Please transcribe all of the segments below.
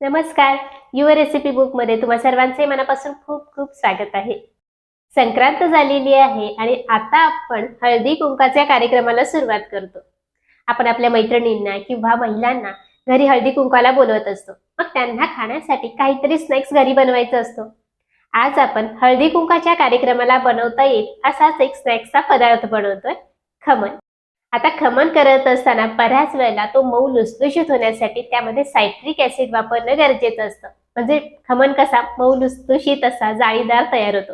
नमस्कार. Your recipe बुकमध्ये तुम्हा सर्वांचे मनापासून खूप खूप स्वागत आहे. संक्रांत झालेली आहे आणि आता आपण हळदी कुंकाच्या कार्यक्रमाला सुरुवात करतो. आपण आपल्या मैत्रिणींना किंवा महिलांना घरी हळदी कुंकाला बोलवत असतो. मग त्यांना खाण्यासाठी काहीतरी स्नॅक्स घरी बनवायचं असतो. आज आपण हळदी कुंकाच्या कार्यक्रमाला बनवता येईल असाच एक स्नॅक्सचा पदार्थ बनवतोय. खमण. खमन करत असताना बऱ्याच वेळेला तो मऊ लुसलुशीत होण्यासाठी त्यामध्ये सायट्रिक ऍसिड वापरणं गरजेचं असतं. म्हणजे खमन कसा? मऊ लुसलुशीत असा जाळीदार तयार होतो.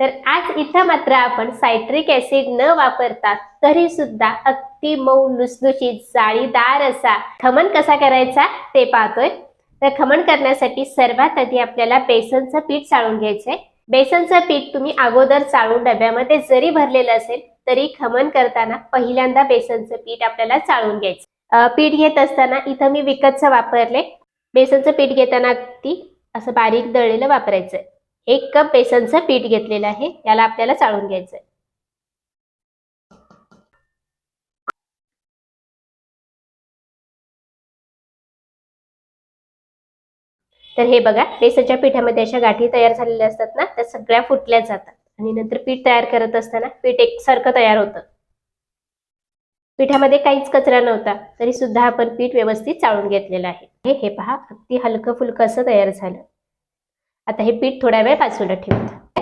तर आज इथं मात्र आपण सायट्रिक ऍसिड न वापरता तरी सुद्धा अगदी मऊ लुसलुशीत जाळीदार असा खमण कसा करायचा ते पाहतोय. तर खमण करण्यासाठी सर्वात आधी आपल्याला बेसनचं पीठ चाळून घ्यायचंय. बेसनचं पीठ तुम्ही अगोदर चाळून डब्यामध्ये जरी भरलेलं असेल तरी खमन करताना पहिल्यांदा बेसनचं पीठ आपल्याला चाळून घ्यायचं. पीठ घेत असताना इथं मी विकतचं वापरले. बेसनचं पीठ घेताना अगदी असं बारीक दळलेलं वापरायचं एक कप बेसनचं पीठ घेतलेलं आहे याला आपल्याला चाळून घ्यायचंय. तर हे बघा बेसनच्या पिठामध्ये अशा गाठी तयार झालेल्या असतात ना त्या सगळ्या फुटल्या जातात. आणि नंतर पीठ तयार करत असताना पीठ एकसारखं तयार होतं. पिठामध्ये काहीच कचरा नव्हता तरी सुद्धा आपण पीठ व्यवस्थित चाळून घेतलेलं आहे. हे हे पहा अगदी हलकं फुलकं असं तयार झालं. आता हे पीठ थोड्या वेळ बाजूला ठेवत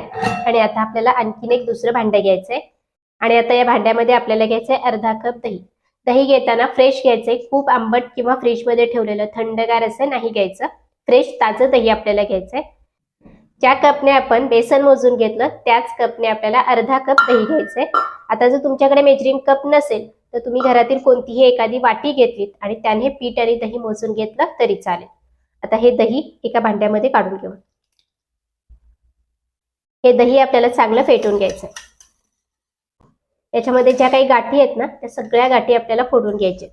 आणि आता आपल्याला आणखीन एक दुसरं भांडं घ्यायचंय. आणि आता या भांड्यामध्ये आपल्याला घ्यायचंय अर्धा कप दही. दही घेताना फ्रेश घ्यायचंय खूप आंबट किंवा फ्रीजमध्ये ठेवलेलं थंडगार असं नाही घ्यायचं. फ्रेश ताजं दही आपल्याला घ्यायचंय. ज्या कपने आपण बेसन मोजून घेतलं त्याच कपने आपल्याला अर्धा कप दही घ्यायचंय. आता जर तुमच्याकडे मेजरिंग कप नसेल तर तुम्ही घरातील कोणतीही एखादी वाटी घेतलीत आणि त्याने पीठ आणि दही मोजून घेतलं तरी चालेल. आता हे दही एका भांड्यामध्ये काढून घेऊ. हे दही आपल्याला चांगलं फेटून घ्यायचं याच्यामध्ये ज्या काही गाठी आहेत ना त्या सगळ्या गाठी आपल्याला फोडून घ्यायच्या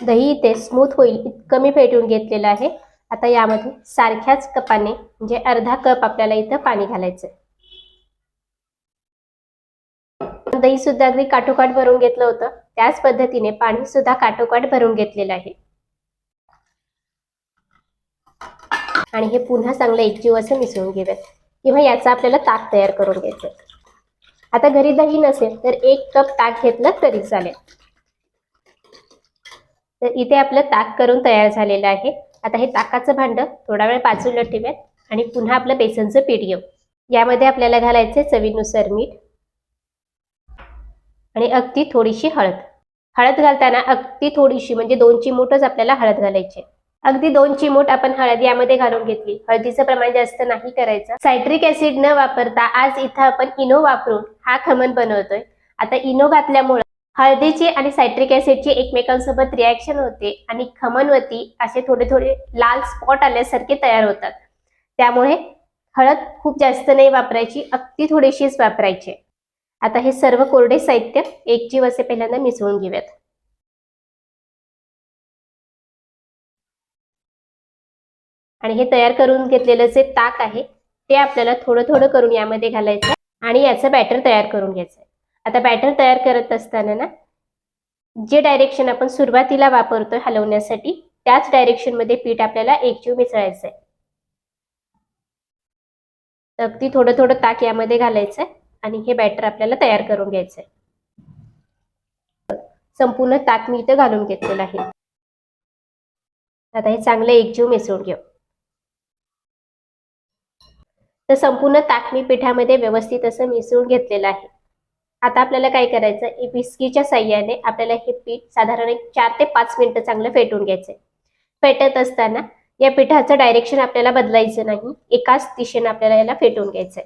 दही इथे स्मूथ होईल इतकं मी फेटून घेतलेलं आहे. आता यामध्ये सारख्याच कपाने म्हणजे अर्धा कप आपल्याला इथं पाणी घालायचं दही सुद्धा अगदी काठोकाठ भरून घेतलं होतं. त्याच पद्धतीने पाणी सुद्धा काठोकाठ भरून घेतलेलं आहे. आणि हे पुन्हा चांगलं एकजीव असं मिसळून घेऊयात. किंवा याचा आपल्याला ताक तयार करून घ्यायचं आता घरी दही नसेल तर एक कप ताक घेतलं तरी चालेल. तर इथे आपलं ताक करून तयार झालेलं आहे. आता हे ताकाचं भांडं थोडा वेळ बाजूला ठेवूयात आणि पुन्हा आपलं बेसनचं पीठ घेऊ. यामध्ये आपल्याला घालायचं चवीनुसार मीठ आणि अगदी थोडीशी हळद. हळद घालताना अगदी थोडीशी म्हणजे दोन चिमूटच आपल्याला हळद घालायची अगदी दोन चिमूट आपण हळद यामध्ये घालून घेतली. हळदीचं प्रमाण जास्त नाही करायचं. सायट्रिक ऍसिड न वापरता आज इथं आपण इनो वापरून हा खमन बनवतोय. आता इनो घातल्यामुळे हळदीची आणि सायट्रिक ऍसिडची एकमेकांसोबत रिॲक्शन होते आणि खमनवती असे थोडे थोडे लाल स्पॉट आल्यासारखे तयार होतात. त्यामुळे हळद खूप जास्त नाही वापरायची अगदी थोडीशीच वापरायची. आता हे सर्व कोरडे साहित्य एकजीव असे पहिल्यांदा मिसळून घेऊयात. आणि हे तयार करून घेतलेलं जे ताक आहे ते आपल्याला थोडं थोडं करून यामध्ये घालायचं आणि याचं बॅटर तयार करून घ्यायचं आता बॅटर तयार करत असताना ना जे डायरेक्शन आपण सुरुवातीला वापरतोय हलवण्यासाठी त्याच डायरेक्शनमध्ये पीठ आपल्याला एकजीव मिसळायचं आहे अगदी थोडं थोडं ताक यामध्ये घालायचंय आणि हे बॅटर आपल्याला तयार करून घ्यायचंय. संपूर्ण ताक मी इथं घालून घेतलेलं आहे. आता हे चांगलं एकजीव मिसळून घेऊ. तर संपूर्ण ताक मी पिठामध्ये व्यवस्थित असं मिसळून घेतलेलं आहे. आता आपल्याला काय करायचं? विस्कीच्या साह्याने आपल्याला हे पीठ साधारण एक चार ते पाच मिनिटं चांगलं फेटून घ्यायचंय. फेटत असताना या पिठाचं डायरेक्शन आपल्याला बदलायचं नाही. एकाच दिशेने आपल्याला याला फेटून घ्यायचंय.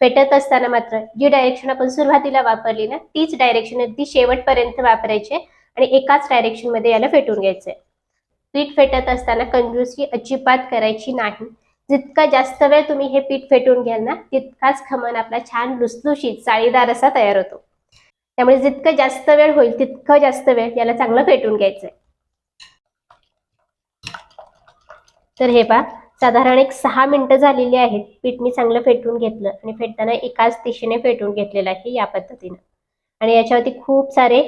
फेटत असताना मात्र जी डायरेक्शन आपण सुरुवातीला वापरली ना तीच डायरेक्शन अगदी शेवटपर्यंत वापरायचे आणि एकाच डायरेक्शनमध्ये याला फेटून घ्यायचंय. पीठ फेटत असताना कंजूसी अजिबात करायची नाही. जितका जास्त वेळ तुम्ही हे पीठ फेटून घ्याल ना तितकाच खमण आपला छान लुसलुशीत चाळीदार असा तयार होतो. त्यामुळे जितकं जास्त वेळ होईल तितकं जास्त वेळ याला चांगलं फेटून घ्यायचंय. तर हे पहा साधारण एक सहा मिनिटं झालेली आहेत. पीठ मी चांगलं फेटून घेतलं आणि फेटताना एकाच दिशेने फेटून घेतलेलं आहे या पद्धतीनं. आणि याच्यावरती खूप सारे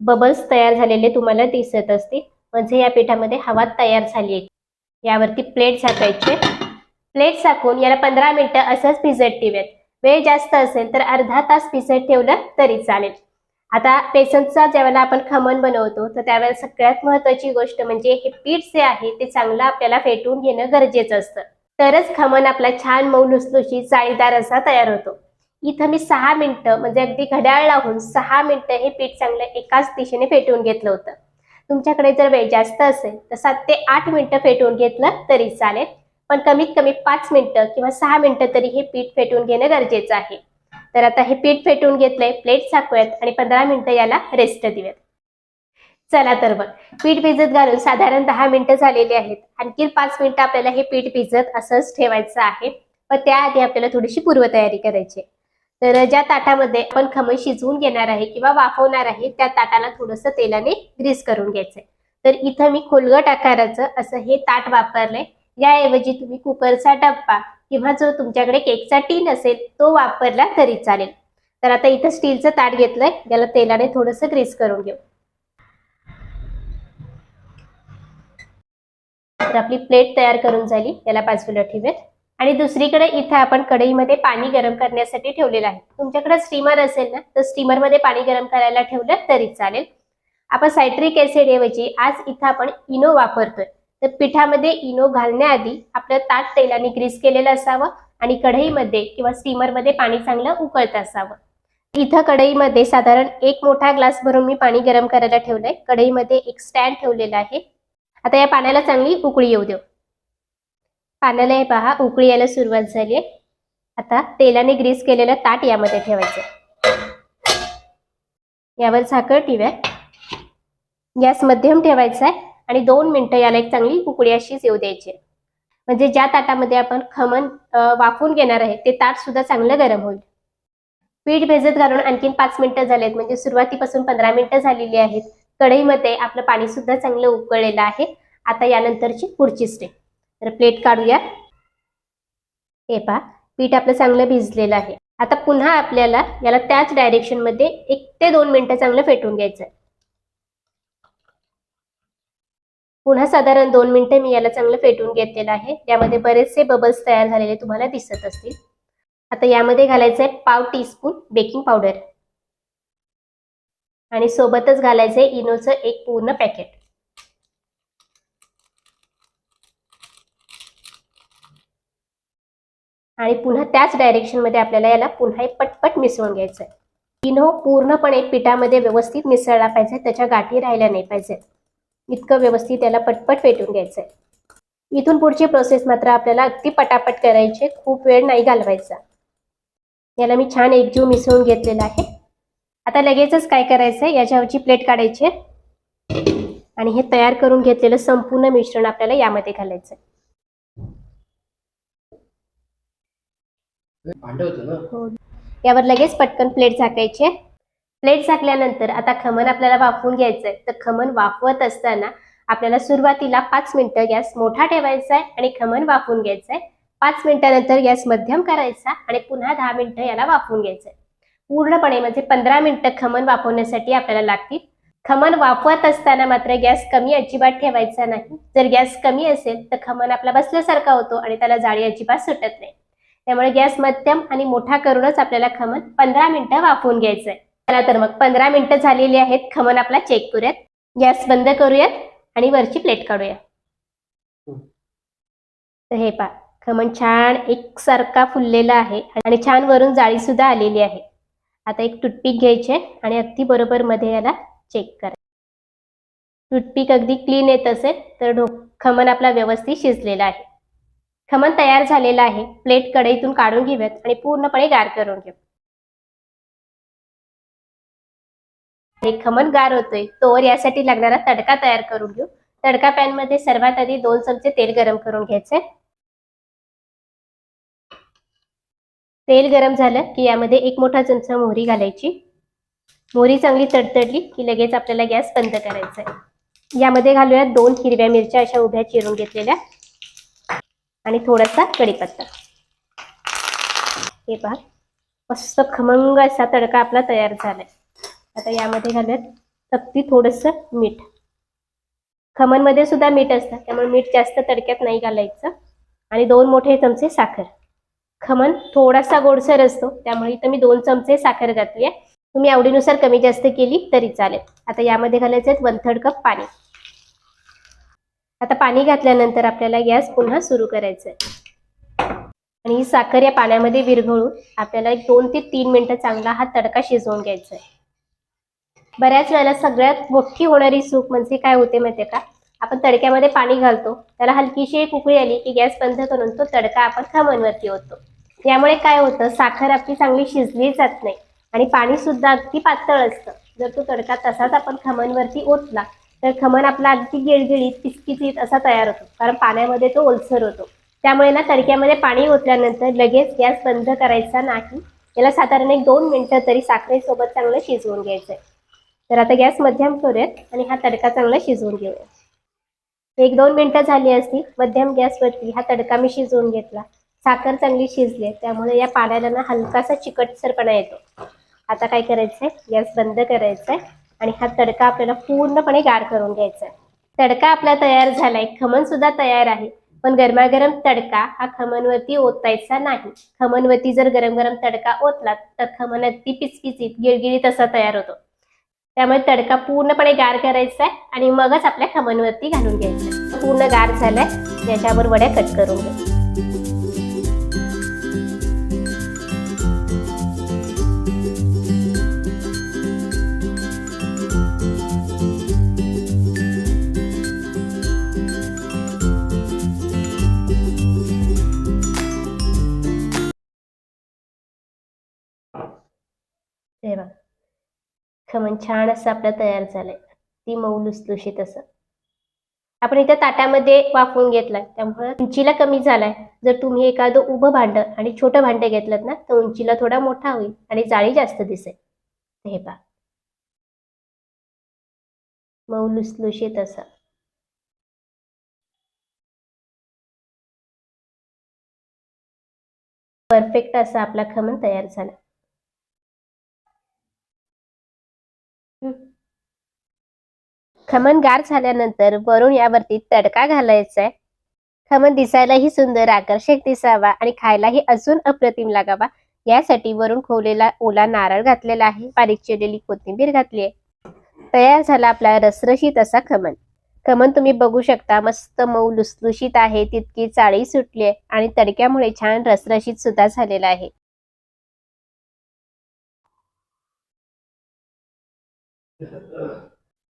बबल्स तयार झालेले तुम्हाला दिसत असतील. म्हणजे या पिठामध्ये हवा तयार झाली आहे. यावरती प्लेट झाकायचे प्लेट झाकून याला पंधरा मिनिटं असंच भिजत ठेवूयात वेळ जास्त असेल तर अर्धा तास भिजत ठेवलं तरी चालेल. आता बेसनचा ज्यावेळेला आपण खमण बनवतो तर त्यावेळेला सगळ्यात महत्वाची गोष्ट म्हणजे हे पीठ जे आहे ते चांगलं आपल्याला फेटून घेणं गरजेचं असतं. तरच खमण आपला छान मऊ लुसलुशी जाळीदार असा तयार होतो. इथं मी सहा मिनिटं म्हणजे अगदी घड्याळ लावून सहा मिनिटं हे पीठ चांगलं एकाच दिशेने फेटून घेतलं होतं. तुमच्याकडे जर वेळ जास्त असेल तर सात ते आठ मिनिटं फेटून घेतलं तरी चालेल. पण कमीत कमी पाच मिनिटं किंवा सहा मिनिटं तरी हे पीठ फेटून घेणं गरजेचं आहे. तर आता हे पीठ फेटून घेतलंय प्लेट झाकूयात आणि पंधरा मिनिटं याला रेस्ट देऊयात. चला तर मग पीठ भिजत घालून साधारण दहा मिनिटं झालेली आहेत. आणखी पाच मिनिटं आपल्याला हे पीठ भिजत असंच ठेवायचं आहे. पण त्याआधी आपल्याला थोडीशी पूर्वतयारी करायची तर ज्या ताटामध्ये आपण खमण शिजवून घेणार आहे किंवा वाफवणार आहे त्या ताटाला थोडंसं तेलाने ग्रीस करून घ्यायचंय. तर इथं मी खोलगट आकाराचं असं हे ताट वापरलंय. याऐवजी तुम्ही कुकरचा डब्बा किंवा जो तुमच्याकडे केकचा टीन असेल तो वापरला तरी चालेल. तर आता इथं स्टीलचं ताट घेतलंय. याला तेलाने थोडंसं ग्रीस करून घेऊ. तर आपली प्लेट तयार करून झाली. याला बाजूला ठेवेत आणि दुसरीकडे इथे आपण कढईमध्ये पाणी गरम करण्यासाठी ठेवलेलं आहे. तुमच्याकडे स्टीमर असेल ना तर स्टीमरमध्ये पाणी गरम करायला ठेवलं तरी चालेल. आपण सायट्रिक ऍसिड ऐवजी आज इथं आपण इनो वापरतोय. तर पिठामध्ये इनो घालण्याआधी आपलं ताट तेलाने ग्रीस केलेलं असावं आणि कढईमध्ये किंवा स्टीमरमध्ये पाणी चांगलं उकळत असावं. इथं कढईमध्ये साधारण एक मोठा ग्लास भरून मी पाणी गरम करायला ठेवलंय. कढईमध्ये एक स्टँड ठेवलेला आहे. आता या पाण्याला चांगली उकळी येऊ देऊ. पाण्याला हे पहा उकळी यायला सुरुवात झाली आहे. आता तेलाने ग्रीस केलेलं ताट यामध्ये ठेवायचं. यावर झाकण ठेवूया गॅस मध्यम ठेवायचा आहे. आणि दोन मिनिटं याला एक चांगली उकळी अशीच येऊ द्यायची. म्हणजे ज्या ताटामध्ये आपण खमण वाफून घेणार आहे ते ताट सुद्धा चांगलं गरम होईल. पीठ भेजत घालून आणखीन पाच मिनिटं झालेत. म्हणजे सुरुवातीपासून पंधरा मिनिटं झालेली आहेत. कढईमध्ये आपलं पाणी सुद्धा चांगलं उकळलेलं आहे. आता यानंतरची पुढची स्टेप तर प्लेट काढूया. हे पहा पीठ आपलं चांगलं भिजलेलं आहे. आता पुन्हा आपल्याला याला त्याच डायरेक्शनमध्ये एक ते दोन मिनिटं चांगलं फेटून घ्यायचं आहे पुन्हा साधारण दोन मिनिटं मी याला चांगलं फेटून घेतलेलं आहे. यामध्ये बरेचसे बबल्स तयार झालेले तुम्हाला दिसत असतील. आता यामध्ये घालायचं आहे पाव टीस्पून बेकिंग पावडर आणि सोबतच घालायचंय इनोचं एक पूर्ण पॅकेट आणि पुन्हा त्याच डायरेक्शनमध्ये आपल्याला याला पुन्हा एक पटपट मिसळून घ्यायचं आहे इनो पूर्णपणे पिठामध्ये व्यवस्थित मिसळला पाहिजे त्याच्या गाठी राहिल्या नाही पाहिजेत. इतकं व्यवस्थित त्याला पटपट फेटून घ्यायचंय. इथून पुढची प्रोसेस मात्र आपल्याला अगदी पटापट करायची आहे. खूप वेळ नाही घालवायचा. याला मी छान एकजीव मिसळून घेतलेला आहे. आता लगेचच काय करायचंय? याच्यावरची प्लेट काढायची आहे. आणि हे तयार करून घेतलेलं संपूर्ण मिश्रण आपल्याला यामध्ये घालायचं होतं ना? यावर लगेच पटकन प्लेट झाकायची आहे. प्लेट झाकल्यानंतर आता खमण आपल्याला वाफवून घ्यायचंय. तर खमण वाफवत असताना आपल्याला सुरुवातीला पाच मिनिटं गॅस मोठा ठेवायचा आहे आणि खमण वाफवून घ्यायचंय. पाच मिनिटानंतर गॅस मध्यम करायचा आणि पुन्हा दहा मिनिटं याला वाफवून घ्यायचंय. पूर्णपणे म्हणजे पंधरा मिनिटं खमण वाफवण्यासाठी आपल्याला लागतील. खमण वाफवत असताना मात्र गॅस कमी अजिबात ठेवायचा नाही. जर गॅस कमी असेल तर खमण आपला बसल्यासारखा होतो आणि त्याला जाळी अजिबात सुटत नाही. त्यामुळे गॅस मध्यम आणि मोठा करूनच आपल्याला खमण पंधरा मिनिटं वाफवून घ्यायचंय. चला तर मग पंधरा मिनिटं झालेली आहेत. खमण आपला चेक करूयात. गॅस बंद करूयात आणि वरची प्लेट काढूया. तर हे पा खमण छान एकसारखा फुललेला आहे आणि छान वरून जाळी सुद्धा आलेली आहे. आता एक टूथपिक घ्यायचे आणि अगदी बरोबर मध्ये याला चेक करा. टूथपिक अगदी क्लीन येत असेल तर ढो खमण आपला व्यवस्थित शिजलेला आहे. खमण तयार झालेला आहे. प्लेट कढईतून काढून घेऊयात आणि पूर्णपणे गार करून घेऊ हे खमण गार होतोय. तोवर यासाठी लागणारा तडका तयार करून घेऊ. तडका पॅनमध्ये सर्वात आधी दोन चमचे तेल गरम करून घ्यायचे. तेल गरम झालं की यामध्ये एक मोठा चमचा मोहरी घालायची. मोहरी चांगली तडतडली की लगेच आपल्याला गॅस बंद करायचा आहे. यामध्ये घालूया दोन हिरव्या मिरच्या अशा उभ्या चिरून घेतलेल्या. आणि थोडासा कढीपत्ता. हे पहा. मस्त खमंग असा तडका आपला तयार झालाय. आता यामध्ये घालूयात तप्ती थोडंसं मीठ. खमणमध्ये सुद्धा मीठ असतं त्यामुळे मीठ जास्त तडक्यात नाही घालायचं. आणि दोन मोठे चमचे साखर. खमण थोडासा गोडसर असतो त्यामुळे इथं मी दोन चमचे साखर घातली आहे. तुम्ही आवडीनुसार कमी जास्त केली तरी चालेल. आता यामध्ये घालायचं वन थर्ड कप पाणी. आता पाणी घातल्यानंतर आपल्याला गॅस पुन्हा सुरू करायचा आहे. आणि ही साखर या पाण्यामध्ये विरघळून आपल्याला एक दोन ते तीन मिनिटं चांगला हा तडका शिजवून घ्यायचा आहे. बऱ्याच वेळेला सगळ्यात मोठी होणारी चूक म्हणजे काय होते माहितीये का? आपण तडक्यामध्ये पाणी घालतो त्याला हलकीशी एक उकळी आली की गॅस बंद करून तो तडका आपण खमणवरती होतो यामुळे काय होतं साखर आपली चांगली शिजली जात नाही आणि पाणी सुद्धा अगदी पातळ असतं. जर तो तडका तसाच आपण खमणवरती ओतला तर खमण आपला अगदी गिळगिळीत पिचकिचीत असा तयार होतो. कारण पाण्यामध्ये तो ओलसर होतो. त्यामुळे ना तडक्यामध्ये पाणी ओतल्यानंतर लगेच गॅस बंद करायचा नाही. याला साधारण एक दोन मिनिटं तरी साखरेसोबत चांगलं शिजवून घ्यायचं आहे तर आता गॅस मध्यम करूयात आणि हा तडका चांगला शिजवून घेऊयात. एक दोन मिनिटं झाली असती मध्यम गॅसवरती हा तडका मी शिजवून घेतला. साखर चांगली शिजली आहे त्यामुळे या पाण्याला ना हलकासा चिकटसरपणा येतो. आता काय करायचंय? गॅस बंद करायचा आहे आणि हा तडका आपल्याला पूर्णपणे गार करून घ्यायचा आहे तडका आपला तयार झालाय खमण सुद्धा तयार आहे. पण गरमागरम तडका हा खमणवरती ओतायचा नाही. खमणवरती जर गरम गरम तडका ओतला तर खमण अगदी पिचपिचीत गिळगिळीत असा तयार होतो. त्यामुळे तडका पूर्णपणे गार करायचा आहे आणि मगच आपल्या खमणवरती घालून घ्यायचा आहे. पूर्ण गार झालाय याच्यावर वड्या कट करून घ्या. खमण छान असं आपलं तयार झालंय. ती मऊ लुसलुशीत असं. आपण इथं ताटामध्ये वाफवून घेतलाय. त्यामुळे उंचीला कमी झालाय. जर तुम्ही एखादं उभं भांडं आणि छोटं भांडं घेतलं ना तर उंचीला थोडा मोठा होईल आणि जाळी जास्त दिसेल. हे पहा. मऊ लुसलुशीत असं. परफेक्ट असा आपला खमण तयार झाला. खमण गार झाल्यानंतर वरून यावरती तडका घालायचा आहे खमण दिसायलाही सुंदर आकर्षक दिसावा आणि खायलाही अजून अप्रतिम लागावा. यासाठी वरून खोवलेला ओला नारळ घातलेला आहे. बारीक चिरलेली कोथिंबीर घातली आहे तयार झाला आपला रसरशीत असा खमण खमण तुम्ही बघू शकता मस्त मऊ लुसलुशीत आहे तितकी चाळी सुटली आहे आणि तडक्यामुळे छान रसरशीत सुद्धा झालेला आहे.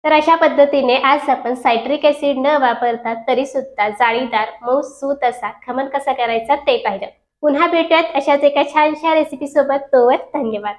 तर अशा पद्धतीने आज आपण सायट्रिक ऍसिड न वापरता तरी सुद्धा जाळीदार मऊ सूत असा खमन कसा करायचा ते पाहिलं. पुन्हा भेटूयात अशाच एका छानशा रेसिपी सोबत. तोवर धन्यवाद.